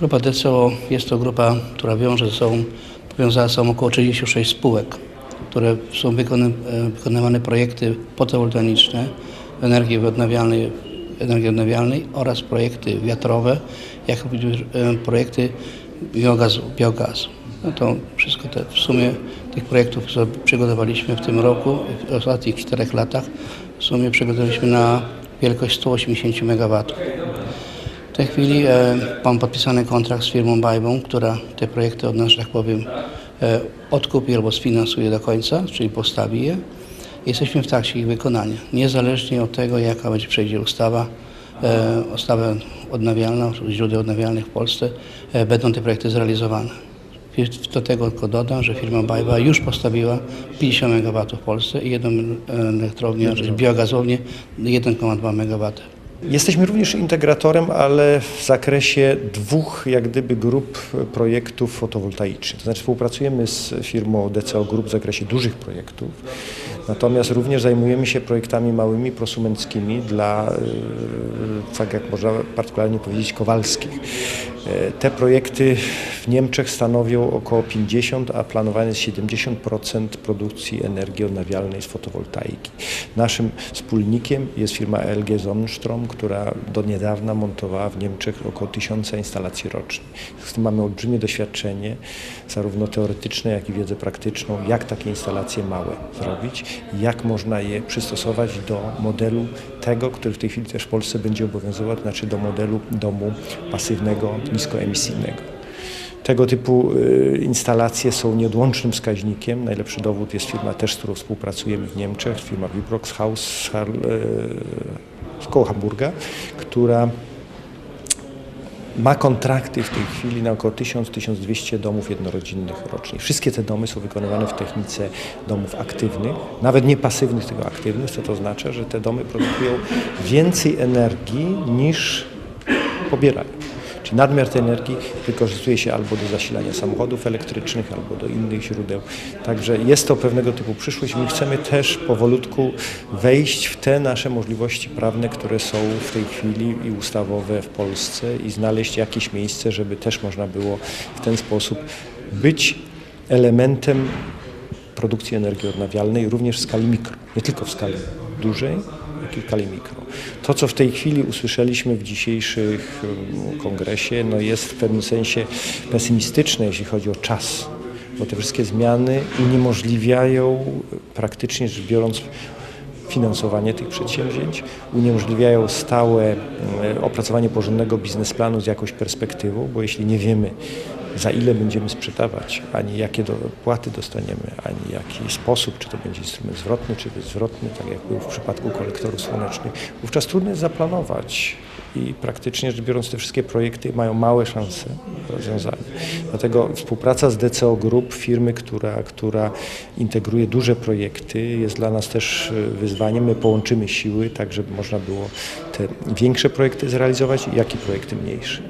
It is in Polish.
Grupa DCO jest to grupa, która wiąże ze sobą, powiązała sobą około 36 spółek, które są wykony, e, wykonywane projekty fotowoltaiczne energii odnawialnej, energii odnawialnej oraz projekty wiatrowe, jak również e, projekty biogazu. biogazu. No to wszystko te, w sumie tych projektów, które przygotowaliśmy w tym roku, w ostatnich czterech latach, w sumie przygotowaliśmy na wielkość 180 MW. W tej chwili e, mam podpisany kontrakt z firmą Bajbą, która te projekty od nas, że tak powiem, e, odkupi albo sfinansuje do końca, czyli postawi je. Jesteśmy w trakcie ich wykonania. Niezależnie od tego, jaka będzie przejdzie ustawa, e, ustawa odnawialna, źródeł odnawialnych w Polsce, e, będą te projekty zrealizowane. Do tego tylko dodam, że firma Bajba już postawiła 50 MW w Polsce i jedną e, elektrownię, biogazownię 1,2 MW. Jesteśmy również integratorem, ale w zakresie dwóch jak gdyby grup projektów fotowoltaicznych. To znaczy współpracujemy z firmą DCO Group w zakresie dużych projektów, natomiast również zajmujemy się projektami małymi, prosumenckimi dla, e, tak jak można partykularnie powiedzieć, kowalskich. E, Te projekty w Niemczech stanowią około 50, a planowane jest 70% produkcji energii odnawialnej z fotowoltaiki. Naszym wspólnikiem jest firma LG Sonnenstrom, która do niedawna montowała w Niemczech około 1000 instalacji rocznie. Z tym mamy olbrzymie doświadczenie, zarówno teoretyczne, jak i wiedzę praktyczną, jak takie instalacje małe zrobić, jak można je przystosować do modelu tego, który w tej chwili też w Polsce będzie obowiązywał, to znaczy do modelu domu pasywnego, niskoemisyjnego. Tego typu y, instalacje są nieodłącznym wskaźnikiem. Najlepszy dowód jest firma też, z którą współpracujemy w Niemczech, firma Vibrox House z, Har- y, z koło Hamburga, która ma kontrakty w tej chwili na około 1000-1200 domów jednorodzinnych rocznie. Wszystkie te domy są wykonywane w technice domów aktywnych, nawet nie pasywnych, tylko aktywnych, co to oznacza, że te domy produkują więcej energii niż pobierają. Czyli nadmiar tej energii wykorzystuje się albo do zasilania samochodów elektrycznych, albo do innych źródeł. Także jest to pewnego typu przyszłość. My chcemy też powolutku wejść w te nasze możliwości prawne, które są w tej chwili i ustawowe w Polsce i znaleźć jakieś miejsce, żeby też można było w ten sposób być elementem produkcji energii odnawialnej również w skali mikro, nie tylko w skali dużej, skali mikro. To, co w tej chwili usłyszeliśmy w dzisiejszych um, kongresie, no jest w pewnym sensie pesymistyczne, jeśli chodzi o czas, bo te wszystkie zmiany uniemożliwiają praktycznie rzecz biorąc finansowanie tych przedsięwzięć, uniemożliwiają stałe e, opracowanie porządnego biznesplanu z jakąś perspektywą, bo jeśli nie wiemy, za ile będziemy sprzedawać, ani jakie dopłaty dostaniemy, ani jaki sposób, czy to będzie instrument zwrotny, czy bezzwrotny, tak jak był w przypadku kolektorów słonecznych, wówczas trudno jest zaplanować i praktycznie rzecz biorąc te wszystkie projekty mają małe szanse rozwiązania. Dlatego współpraca z DCO Group, firmy, która, która integruje duże projekty, jest dla nas też e, wyzwaniem. My połączymy siły, tak żeby można było te większe projekty zrealizować, jak i projekty mniejsze.